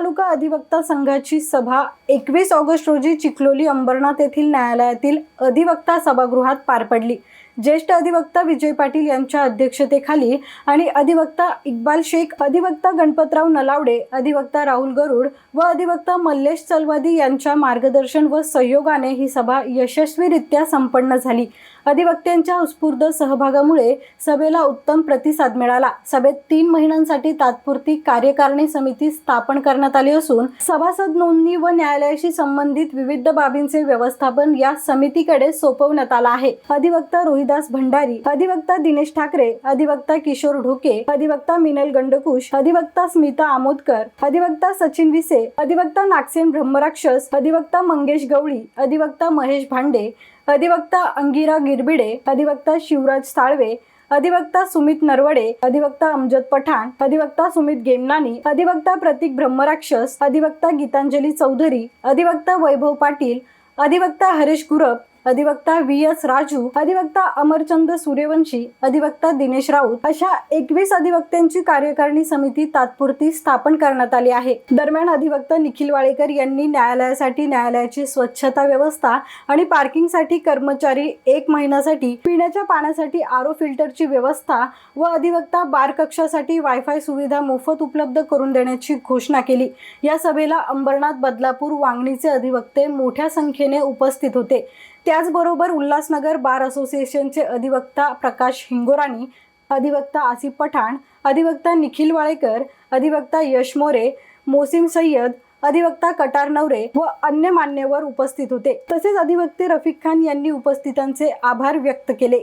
तालुका अधिवक्ता संघाची सभा एकवीस ऑगस्ट रोजी चिखलोली अंबरनाथ येथील न्यायालयातील अधिवक्ता सभागृहात पार पडली. ज्येष्ठ अधिवक्ता विजय पाटील यांच्या अध्यक्षतेखाली आणि अधिवक्ता इक्बाल शेख अधिवक्ता गणपतराव नलावडे अधिवक्ता राहुल गरुड व अधिवक्ता मल्लेश चलवादी यांच्या मार्गदर्शन व सहयोगाने ही सभा यशस्वीरित्या संपन्न झाली. अधिवक्त्यांच्या उत्स्फूर्त सहभागामुळे सभेला उत्तम प्रतिसाद मिळाला. सभेत तीन महिन्यांसाठी तात्पुरती कार्यकारिणी समिती स्थापन करण्यात आली असून सभासद नोंदणी व न्यायालयाशी संबंधित विविध बाबींचे व्यवस्थापन या समितीकडे सोपवण्यात आला आहे. अधिवक्ता मोहिदास भंडारी अधिवक्ता दिनेश ठाकरे अधिवक्ता किशोर ढोके अधिवक्ता मिनल गंडकुश अधिवक्ता स्मिता आमोदकर अधिवक्ता सचिन विसे अधिवक्ता नागसेन ब्रह्मराक्षस अधिवक्ता मंगेश गवळी अधिवक्ता महेश भांडे अधिवक्ता अंगिरा गिरबिडे अधिवक्ता शिवराज साळवे अधिवक्ता सुमित नरवडे अधिवक्ता अमजद पठाण अधिवक्ता सुमित गेमनानी अधिवक्ता प्रतीक ब्रह्मराक्षस अधिवक्ता गीतांजली चौधरी अधिवक्ता वैभव पाटील अधिवक्ता हरेश गुरप अधिवक्ता व्ही एस राजू अधिवक्ता अमरचंद सूर्यवंशी अधिवक्ता दिनेश राऊत अशा एकवीस अधिवक्त्यांची कार्यकारिणी समिती तात्पुरती स्थापन करण्यात आली आहे. दरम्यान अधिवक्ता निखिल वाळेकर यांनी न्यायालयासाठी न्यायालयाची स्वच्छता व्यवस्था आणि पार्किंगसाठी कर्मचारी एक महिन्यासाठी पिण्याच्या पाण्यासाठी आरो फिल्टरची व्यवस्था व अधिवक्ता बार कक्षासाठी वायफाय सुविधा मोफत उपलब्ध करून देण्याची घोषणा केली. या सभेला अंबरनाथ बदलापूर वांगणीचे अधिवक्ते मोठ्या संख्येने उपस्थित होते. त्याचबरोबर उल्हासनगर बार असोसिएशनचे अधिवक्ता प्रकाश हिंगोराणी अधिवक्ता आसिफ पठाण अधिवक्ता निखिल वाळेकर अधिवक्ता यश मोरे मोसिम सय्यद अधिवक्ता कटार नवरे व अन्य मान्यवर उपस्थित होते. तसेच अधिवक्ते रफिक खान यांनी उपस्थितांचे आभार व्यक्त केले.